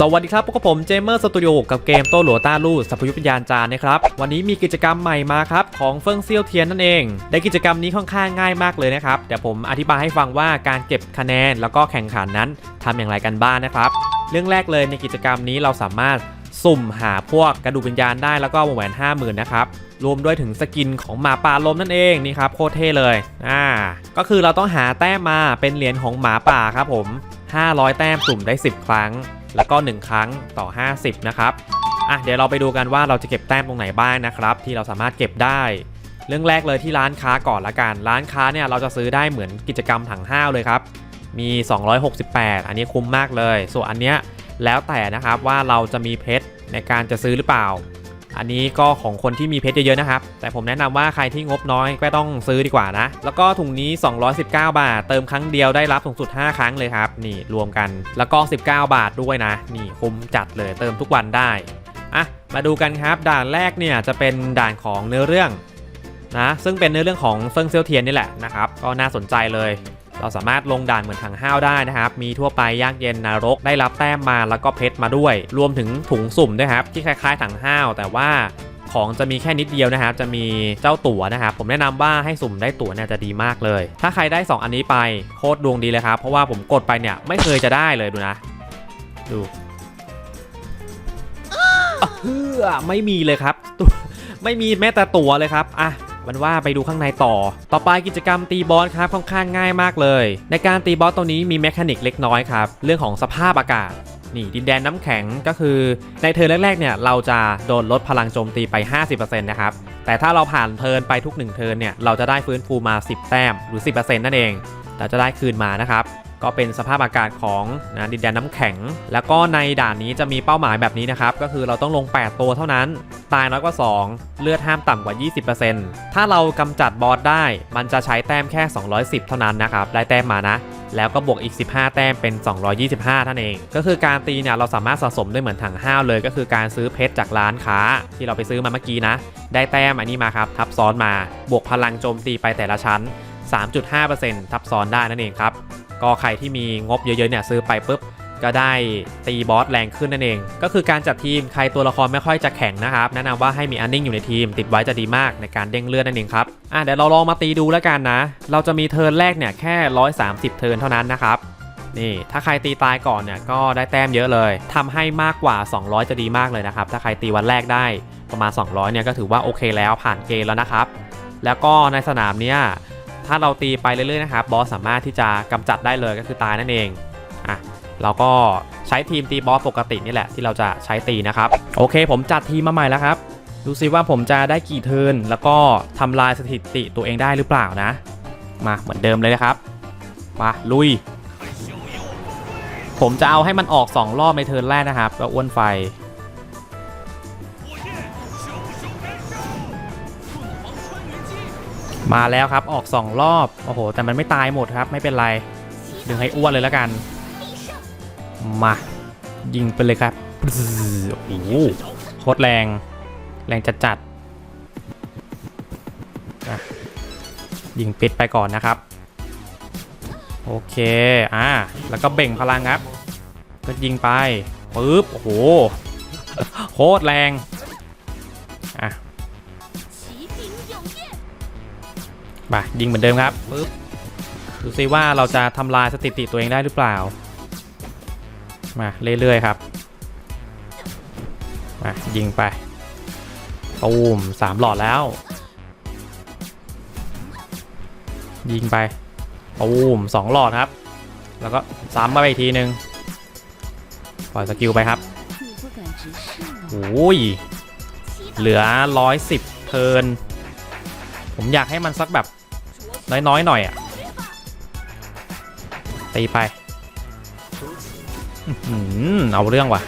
สวัสดีครับพวกบผมเจมเมอร์สตูดิโอกับเกมโต้หลัวต้าลู่สัพยุทธวิญญาณจารย์นะครับ วันนี้มีกิจกรรมใหม่มาครับ ของเฟิงเซียวเทียนนั่นเองในกิจกรรมนี้ค่อนข้างง่ายมากเลยนะครับ เดี๋ยวผมอธิบายให้ฟังว่าการเก็บคะแนนแล้วก็แข่งขันนั้นทำอย่างไรกันบ้างนะครับ เรื่องแรกเลยในกิจกรรมนี้เราสามารถสุ่มหาพวกกระดูกวิญญาณได้แล้วก็วงแหวน 50,000นะครับรวมด้วยถึงสกินของหมาป่าลมนั่นเองนี่ครับโคตรเท่เลยอ่าก็คือเราต้องหาแต้มมาเป็นเหรียญของหมาป่าครับผม 500 แต้มสุ่มได้ 10 ครั้ง แล้วก็ 1 ครั้งต่อ 50 นะครับอะเดี๋ยวเราไปดูกันว่าเราจะเก็บแต้มตรงไหนบ้างนะครับ ที่เราสามารถเก็บได้ เรื่องแรกเลยที่ร้านค้าก่อนละกัน ร้านค้าเนี่ยเราจะซื้อได้เหมือนกิจกรรมถังห้าวเลยครับ มี 268 อันนี้คุ้มมากเลย ส่วนอันเนี้ยแล้วแต่นะครับว่าเราจะมีเพชรในการจะซื้อหรือเปล่า อันนี้ก็ของคนที่มีเพชรเยอะๆนะครับ แต่ผมแนะนำว่าใครที่งบน้อยก็ต้องซื้อดีกว่านะ แล้วก็ถุงนี้ 219 บาท เติมครั้งเดียวได้รับสูงสุด 5 ครั้งเลยครับ นี่รวมกัน แล้วก็ 19 บาทด้วยนะ นี่คุ้มจัดเลยเติมทุกวันได้ อะ มาดูกันครับ ด่านแรกเนี่ยจะเป็นด่านของเนื้อเรื่องนะ ซึ่งเป็นเนื้อเรื่องของเฟิงเซียวเทียนนี่แหละนะครับ ก็น่าสนใจเลย เราสามารถลงด่านเหมือนถังห้าวได้นะครับ มีทั่วไปยากเย็นนรกได้รับแต้มมาแล้วก็เพชรมาด้วย รวมถึงถุงสุ่มด้วยครับ ที่คล้ายๆถังห้าว แต่ว่าของจะมีแค่นิดเดียวนะครับ จะมีเจ้าตั๋วนะครับ ผมแนะนำว่าให้สุ่มได้ตั๋วเนี่ยจะดีมากเลย ถ้าใครได้ 2 อันนี้ไปโคตรดวงดีเลยครับ เพราะว่าผมกดไปเนี่ยไม่เคยจะได้เลยดูนะ ดูเฮือไม่มีเลยครับตัวไม่มีแม้แต่ตั๋วเลยครับ อะ มันว่าไปดูข้างในต่อ ต่อไปกิจกรรมตีบอสครับค่อนข้างง่ายมากเลย ในการตีบอสตัวนี้มีแมคานิกเล็กน้อยครับ เรื่องของสภาพอากาศนี่ดินแดนน้ำแข็งก็คือในเทิร์นแรกๆเนี่ยเราจะโดนลดพลังโจมตีไป 50%นะครับแต่ถ้าเราผ่านเทิร์นไปทุก 1 เทิร์นเนี่ยเราจะได้ฟื้นฟูมา 10 แต้มหรือ 10%นั่นเอง เราจะได้คืนมานะครับ ก็เป็นสภาพอากาศของนะดินแดนน้ำแข็ง แล้วก็ในด่านนี้จะมีเป้าหมายแบบนี้นะครับ ก็คือเราต้องลง 8 ตัวเท่านั้น ตายน้อยกว่า 2 เลือดห้ามต่ำกว่า 20%ถ้าเรากำจัดบอสได้ มันจะใช้แต้มแค่ 210 เท่านั้นนะครับ ได้แต้มมานะ แล้วก็บวกอีก 15 แต้มเป็น 225 ท่านเอง ก็คือการตีเนี่ยเราสามารถสะสมได้เหมือนถังห้าวเลย ก็คือการซื้อเพชรจากร้านค้า ที่เราไปซื้อมาเมื่อกี้นะ ได้แต้มอันนี้มาครับ ทับซ้อนมา บวกพลังโจมตีไปแต่ละชั้น 3.5%ทับซ้อนได้นั่นเองครับ ก็ใครที่มีงบเยอะๆเนี่ยซื้อไปปุ๊บก็ได้ตีบอสแรงขึ้นนั่นเอง ก็คือการจัดทีมใครตัวละครไม่ค่อยจะแข็งนะครับ แนะนำว่าให้มีอันนิ่งอยู่ในทีม ติดไว้จะดีมากในการเด้งเลือดนั่นเองครับ อะเดี๋ยวเราลองมาตีดูแล้วกันนะ เราจะมีเทิร์นแรกเนี่ยแค่ 130 เทิร์นเท่านั้นนะครับ นี่ถ้าใครตีตายก่อนเนี่ยก็ได้แต้มเยอะเลยทำให้มากกว่า 200 จะดีมากเลยนะครับ ถ้าใครตีวันแรกได้ประมาณ 200เนี่ยก็ถือว่าโอเคแล้วผ่านเกณฑ์แล้วนะครับ แล้วก็ในสนามเนี่ย ถ้าเราตีไปเรื่อยๆนะครับบอสสามารถที่จะกำจัดได้เลยก็คือตายนั่นเองอะเราก็ใช้ทีมตีบอสปกตินี่แหละที่เราจะใช้ตีนะครับ โอเค ผมจัดทีมมาใหม่แล้วครับ ดูซิว่าผมจะได้กี่เทินแล้วก็ทำลายสถิติตัวเองได้หรือเปล่านะ มาเหมือนเดิมเลยนะครับมาลุย ผมจะเอาให้มันออก 2 รอบในเทินแรกนะครับก็อ้วนไฟ มาแล้วครับออก 2 รอบ โอ้โห แต่มันไม่ตายหมดครับ ไม่เป็นไร ดึงให้อ้วนเลยแล้วกัน มา ยิงไปเลยครับ โอ้โหโคตรแรง แรงจัดจัดยิงปิดไปก่อนนะครับ โอเค อ่า แล้วก็เบ่งพลังครับ ก็ยิงไปปึ๊บ โอ้โห โคตรแรง อะ มายิงเหมือนเดิมครับปึ๊บดูซิว่าเราจะทำลายสถิติตัวเองได้หรือเปล่า มาเรื่อยๆครับ มายิงไปตูมสามหลอดแล้ว ยิงไปตูมสองหลอดครับ แล้วก็ซ้ำมาอีกทีหนึ่งปล่อยสกิลไปครับโอ้ยเหลือร้อยสิบเทิน ผมอยากให้มันสักแบบ น้อยๆหน่อยอะตีไปเอาเรื่องว่ะ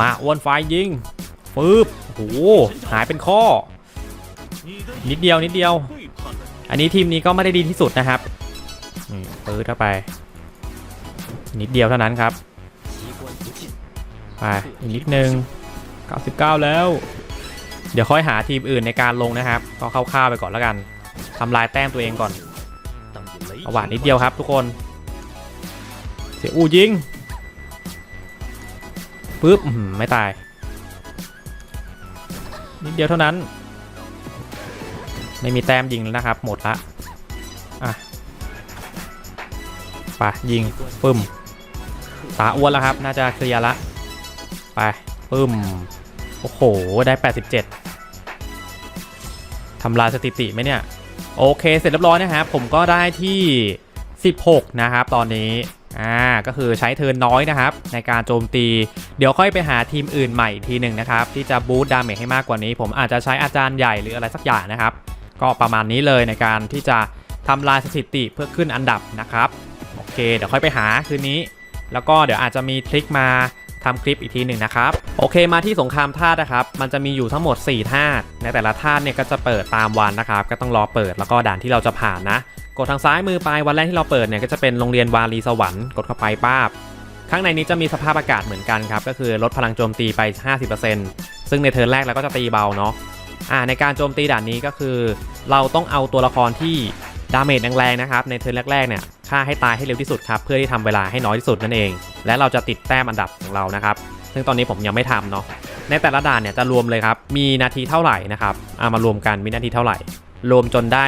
มาอ้วนไฟยิงปึ๊บโอ้หหายเป็นข้อ นิดเดียวนิดเดียว อันนี้ทีมนี้ก็ไม่ได้ดีที่สุดนะครับปื๊ดเข้าไป นิดเดียวเท่านั้นครับ ไปอีกนิดนึง 99 แล้ว เดี๋ยวค่อยหาทีมอื่นในการลงนะครับ ก็เข้าๆไปก่อนแล้วกัน ทำลายแต้มตัวเองก่อนเอาหวานนิดเดียวครับทุกคน เสียอูยิงปึ๊บอื้อหือไม่ตาย นิดเดียวเท่านั้น ไม่มีแต้มยิงแล้วนะครับ หมดละอะไปยิงปึ้มตาอ้วนแล้วครับ น่าจะเคลียร์ละ ไปปึ้ม โอ้โห ได้ 87ทำลายสถิติไหมเนี่ย โอเคเสร็จเรียบร้อยนะครับผมก็ได้ที่ 16 นะครับตอนนี้อ่าก็คือใช้เทิร์นน้อยนะครับ ในการโจมตี เดี๋ยวค่อยไปหาทีมอื่นใหม่อีกทีหนึ่งนะครับ ที่จะบูสต์ดาเมจให้มากกว่านี้ ผมอาจจะใช้อาจารย์ใหญ่หรืออะไรสักอย่างนะครับ ก็ประมาณนี้เลยในการที่จะทำลายสถิติเพื่อขึ้นอันดับนะครับโอเค เดี๋ยวค่อยไปหาคืนนี้ แล้วก็เดี๋ยวอาจจะมีทริคมา ทำคลิปอีกทีหนึ่งนะครับ โอเคมาที่สงครามธาตุนะครับ มันจะมีอยู่ทั้งหมด 4 ธาตุ ในแต่ละธาตุเนี่ยก็จะเปิดตามวันนะครับ ก็ต้องรอเปิดแล้วก็ด่านที่เราจะผ่านนะ กดทางซ้ายมือไปวันแรกที่เราเปิดเนี่ยก็จะเป็นโรงเรียนวารีสวรรค์กดเข้าไปป้าบ ข้างในนี้จะมีสภาพอากาศเหมือนกันครับ ก็คือลดพลังโจมตีไป 50%ซึ่งในเทิร์นแรกเราก็จะตีเบาเนาะอ่าในการโจมตีด่านนี้ก็คือ เราต้องเอาตัวละครที่ ดาเมจแรงๆนะครับในเทิร์นแรกๆเนี่ยฆ่าให้ตายให้เร็วที่สุดครับเพื่อที่ทำเวลาให้น้อยที่สุดนั่นเอง และเราจะติดแต้มอันดับของเรานะครับซึ่งตอนนี้ผมยังไม่ทำเนาะในแต่ละด่านเนี่ยจะรวมเลยครับมีนาทีเท่าไหร่นะครับเอามารวมกันมีนาทีเท่าไหร่ รวมจนได้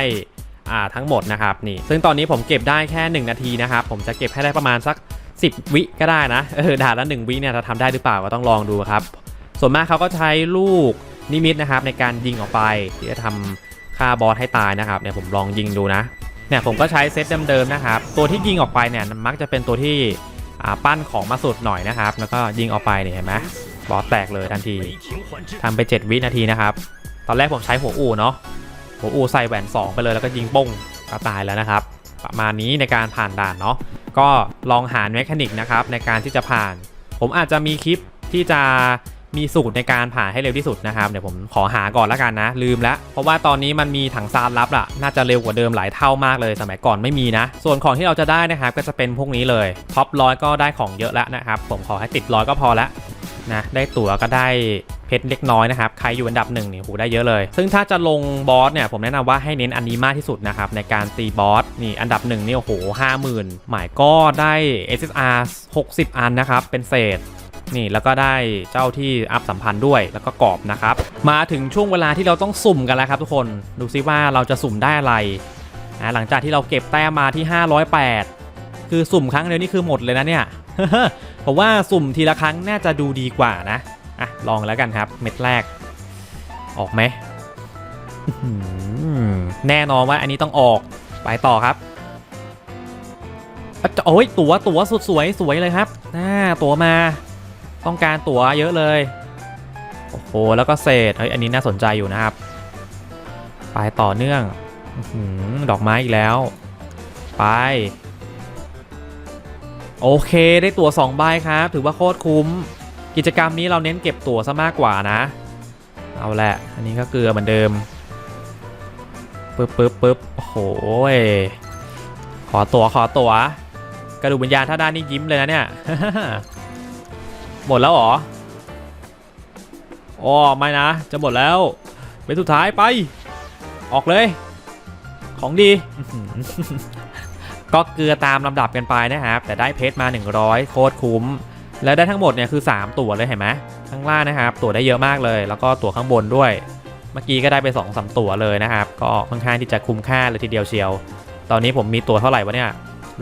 อ่าทั้งหมดนะครับนี่ซึ่งตอนนี้ผมเก็บได้แค่ 1 นาทีนะครับผมจะเก็บให้ได้ประมาณสัก 10 วิก็ได้นะเออด่านละ1วิเนี่ยจะทำได้หรือเปล่าก็ต้องลองดูครับส่วนมากเขาก็ใช้ลูกนิมิตนะครับในการยิงออกไปที่จะทำ ฆ่าบอสให้ตายนะครับเนี่ยผมลองยิงดูนะเนี่ยผมก็ใช้เซตเดิมๆนะครับตัวที่ยิงออกไปเนี่ยมักจะเป็นตัวที่อ่าปั้นของมาสุดหน่อยนะครับ แล้วก็ยิงออกไปเนี่ยเห็นไหมบอสแตกเลยทันทีทำไป 7 วินาทีนะครับ ตอนแรกผมใช้หัวอูเนาะหัวอูใส่แหวน2 ไปเลยแล้วก็ยิงป้งก็ตายแล้วนะครับ ประมาณนี้ในการผ่านด่านเนาะก็ลองหาเมคานิกนะครับในการที่จะผ่าน ผมอาจจะมีคลิปที่จะ มีสูตรในการผ่านให้เร็วที่สุดนะครับเดี๋ยวผมขอหาก่อนล้วกันนะ ลืมแล้ว เพราะว่าตอนนี้มันมีถังซานลับอะน่าจะเร็วกว่าเดิมหลายเท่ามากเลยสมัยก่อนไม่มีนะ ส่วนของที่เราจะได้นะครับก็จะเป็นพวกนี้เลยท็อปร้อยก็ได้ของเยอะแล้วนะครับผมขอให้ติดร้อยก็พอละนะได้ตั๋วก็ได้เพชรเล็กน้อยนะครับ ใครอยู่อันดับหนึ่งนี่โหได้เยอะเลย ซึ่งถ้าจะลงบอสเนี่ยผมแนะนำว่าให้เน้นอันนี้มากที่สุดนะครับ ในการตีบอสนี่อันดับหนึ่งนี่โอ้โหห้าหมื่นหมายก็ได้ SSR 60 อันนะครับ เป็นเศษ นี่แล้วก็ได้เจ้าที่อัพสัมพันธ์ด้วยแล้วก็กรอบนะครับ มาถึงช่วงเวลาที่เราต้องสุ่มกันแล้วครับทุกคนดูซิว่าเราจะสุ่มได้อะไรนะหลังจากที่เราเก็บแต้มมาที่ 508 คือสุ่มครั้งเดียวนี่คือหมดเลยนะเนี่ยผมว่าสุ่มทีละครั้งน่าจะดูดีกว่านะอะลองแล้วกันครับ เม็ดแรก ออกไหมแน่นอนว่าอันนี้ต้องออกไปต่อครับโอ้ยตัวตัวสุดสวยสวยเลยครับน่าตัวมา ต้องการตั๋วเยอะเลย โอ้โห แล้วก็เศษเฮ้ยอันนี้น่าสนใจอยู่นะครับ ไปต่อเนื่องอื้อหือดอกไม้อีกแล้ว ไป โอเคได้ตั๋ว2ใบครับ ถือว่าโคตรคุ้ม กิจกรรมนี้เราเน้นเก็บตั๋วซะมากกว่านะ เอาแหละ อันนี้ก็เกลือเหมือนเดิมปึ๊บปึ๊บปึ๊บโอ้โหขอตั๋วขอตั๋วกระดูกวิญญาณถ้าด้นี่ยิ้มเลยนะเนี่ย หมดแล้วหรออ๋อไม่นะ จะหมดแล้วเป็นสุดท้ายไป ออกเลย ของดี ก็เกลือตามลำดับกันไปนะครับ แต่ได้เพชรมา 100 โคตรคุ้ม และได้ทั้งหมดเนี่ยคือ 3 ตั๋วเลยเห็นไหมข้างล่างนะครับ ตั๋วได้เยอะมากเลย แล้วก็ตั๋วข้างบนด้วย เมื่อกี้ก็ได้ไป2อสตั๋วเลยนะครับ ก็ค่อนข้างที่จะคุ้มค่าเลยทีเดียวเชียว ตอนนี้ผมมีตั๋วเท่าไหร่วะเนี่ย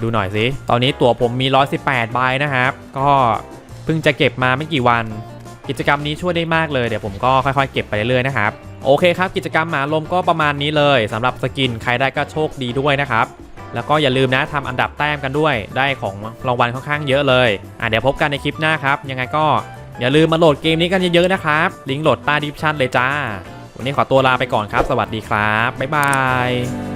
ดูหน่อยสิ ตอนนี้ตั๋วผมมี 118 ใบนะครับ ก็ เพิ่งจะเก็บมาไม่กี่วัน กิจกรรมนี้ช่วยได้มากเลยเดี๋ยวผมก็ค่อยๆ เก็บไปเรื่อยๆนะครับโอเคครับกิจกรรมหมาลมก็ประมาณนี้เลยสำหรับสกินใครได้ก็โชคดีด้วยนะครับแล้วก็อย่าลืมนะทำอันดับแต้มกันด้วยได้ของรางวัลค่อนข้างเยอะเลยอะเดี๋ยวพบกันในคลิปหน้าครับ ยังไงก็อย่าลืมมาโหลดเกมนี้กันเยอะๆนะครับ ลิงก์โหลดใต้ดิสคริปชั่นเลยจ้า วันนี้ขอตัวลาไปก่อนครับ สวัสดีครับ บ๊ายบาย